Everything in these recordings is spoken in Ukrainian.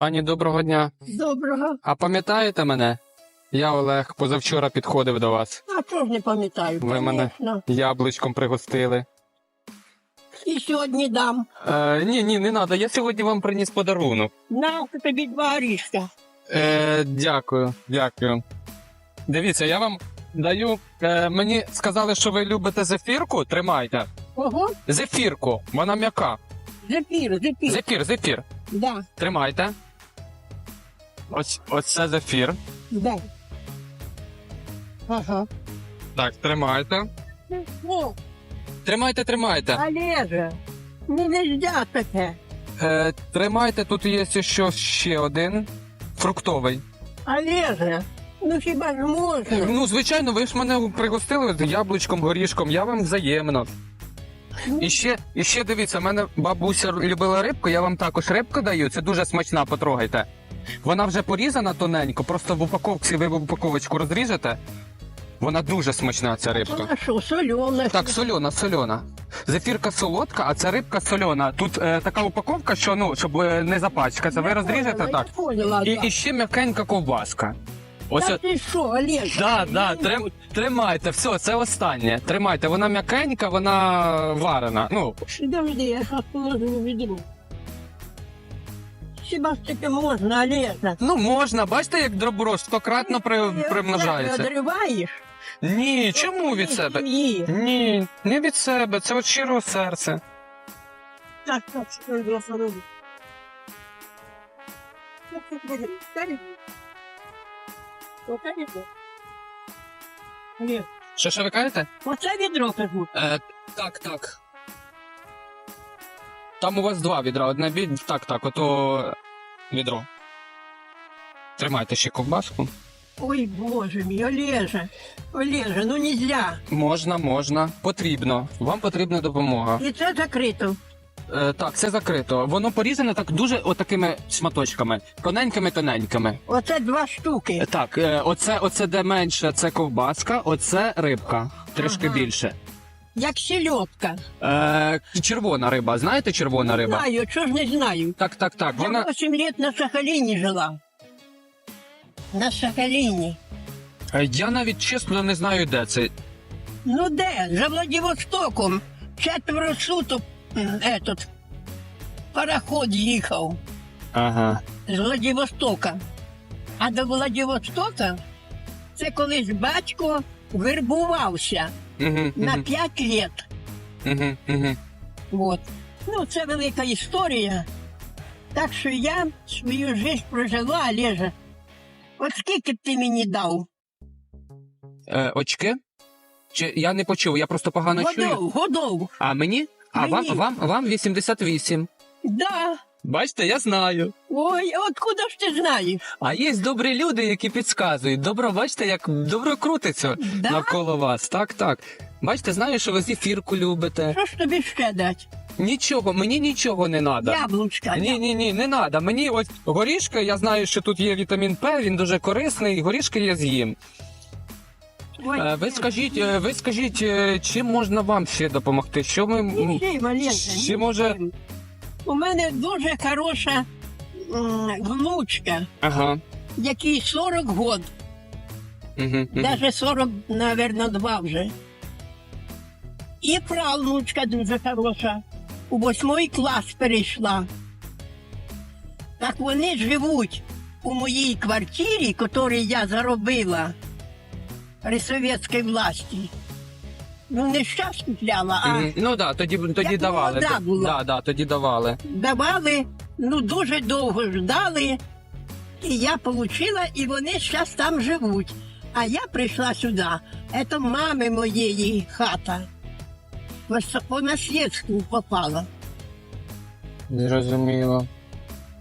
Пані, доброго дня. Доброго. А пам'ятаєте мене? Я Олег, позавчора підходив до вас. А чого ж не пам'ятаю? Ви мене Конечно. яблучком пригостили. І сьогодні дам. Е, ні, ні, не треба. Я сьогодні вам приніс подарунок. На тобі два орішка. Е, дякую, дякую. Дивіться, я вам даю. Е, мені сказали, що ви любите зефірку. Тримайте. Ого, Зефірку, вона м'яка. зефір, зефір. Зефір, зефір. Да, Тримайте. Ось, ось це зефір. да. Ага. Так, тримайте. О, Тримайте, тримайте. Олеже, не нельзя таке. Е, тримайте, тут є ще, ще один. Фруктовий. Олеже, ну хіба ж можна? Ну, звичайно, ви ж мене пригостили з яблучком, горішком, я вам взаємно. І ще, і ще дивіться, в мене бабуся любила рибку, я вам також рибку даю, це дуже смачна, потрогайте. Вона вже порізана тоненько, просто в упаковці ви в упаковочку розріжете. Вона дуже смачна, ця рибка. Вона що, сольона? Так, сольона, сольона. Зефірка солодка, а ця рибка сольона. Тут е, така упаковка, що ну, щоб е, не запачкатися. Ви розріжете так. Поняла, І, да. і ще м'якенька ковбаска. Ось Та ти що, Олеже? Да, да, трим, тримайте, все, це останнє. Тримайте, вона м'якенька, вона варена. Ну, Подожди, я положу в відро. Хіба ж таке можна, Олеже? ну можна, бачите, як дроброш стократно при, примножається. Одриваєш? Ні, чому від себе? Ні. Ні, не від себе, це від щирого серця. Так, так, що я. Ні, Що що ви кажете? Оце відро кажу. Е, так, так. Там у вас два відра, одне від. Так, так, ото відро. Тримайте ще ковбаску. Ой, боже мій, Олеже, Олеже, ну нельзя. Можна, можна. Потрібно. Вам потрібна допомога. І це закрито. Е, так, це закрито. Воно порізане так дуже отакими шматочками, тоненькими-тоненькими. Оце два штуки. Е, Так, е, оце, оце де менше, це ковбаска, оце рибка, трішки більше. Як сільотка. Е, червона риба, знаєте червона риба? Знаю, чого ж не знаю. Так, так, так. Я Вона 8 лет на Сахалине жила. На Сахалине. Е, я навіть чесно не знаю, де це. Ну де? За Владивостоком. Четверо суток м, этот пароход їхав Ага. з Владивостока. А до Владивостока це колись батько вербувався Угу, на угу, 5 лет. угу, угу. Вот. Ну, це велика історія. Так що я свою життя прожила, Олежа. От скільки ти мені дав? Е, очки? Чи я не почув, я просто погано чую. Годов, годов. А мені? А Мені. вам, вам, вам 88. Да. Бачите, я знаю. Ой, откуда ж ти знаєш? А є добрі люди, які підказують. Добро, бачите, як добро крутиться Да? навколо вас. Так, так. Бачите, знаю, що ви зефірку любите. Що ж тобі ще дати? Нічого, мені нічого не треба. Яблучка. Ні, ні, ні, не треба. Мені ось горішки, я знаю, що тут є вітамін П, він дуже корисний, горішки я з'їм. Ой, Е, Ви скажіть, е, ви скажіть, е, чим можна вам ще допомогти? Що ми. м, Нічим, Олеже, Чи може- нічим. У мене дуже хороша м, внучка, Ага. якій 40 год, Угу, навіть 40, мабуть, два вже. І правнучка дуже хороша. У восьмий клас перейшла. Так вони живуть у моїй квартирі, яку я заробила при совєтській власті. Ну, не щас купляла, а Ну так, да, тоді, тоді Як давали. молода була. Да, да, тоді давали. давали, ну дуже довго ждали. І я отримала, і вони зараз там живуть. А я прийшла сюди. Це мами моєї хата. Ось по наслідству попала. Зрозуміло.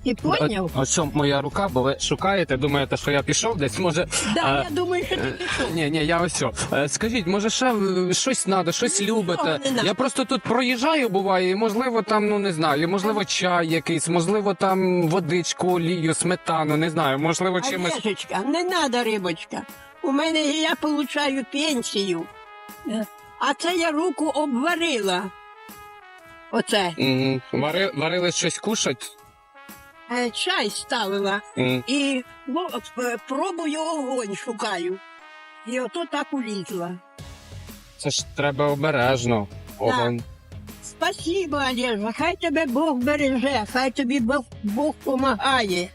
Ти поняв? Ось що моя рука, бо ви шукаєте, думаєте, що я пішов десь, може. Да, а, я думаю, що ти пішов. Ні, ні, я ось що. Е, Скажіть, може, ще е, щось треба, щось любите? не надо. Я просто тут проїжджаю, буває, і можливо, там, ну не знаю, можливо, чай якийсь, можливо, там водичку, олію, сметану, не знаю, можливо, чимось. Олежечка, не треба, рибочка. У мене я получаю пенсію. Е, А це я руку обварила. Оце. М, Вари, варили щось кушать? Е, чай ставила і ну, е, пробую огонь шукаю. І ото так улізла. Це ж треба обережно. Огонь. Спасибо, Олежа, хай тебе Бог береже, хай тобі Бог, Бог помагає,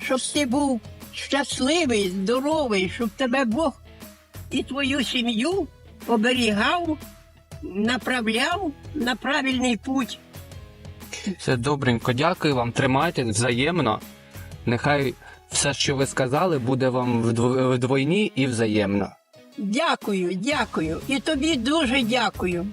щоб ти був щасливий, здоровий, щоб тебе Бог і твою сім'ю оберігав, направляв на правильний путь. Все добренько, дякую вам, тримайте взаємно. Нехай все, що ви сказали, буде вам вдво- вдвойні і взаємно. Дякую, дякую. І тобі дуже дякую.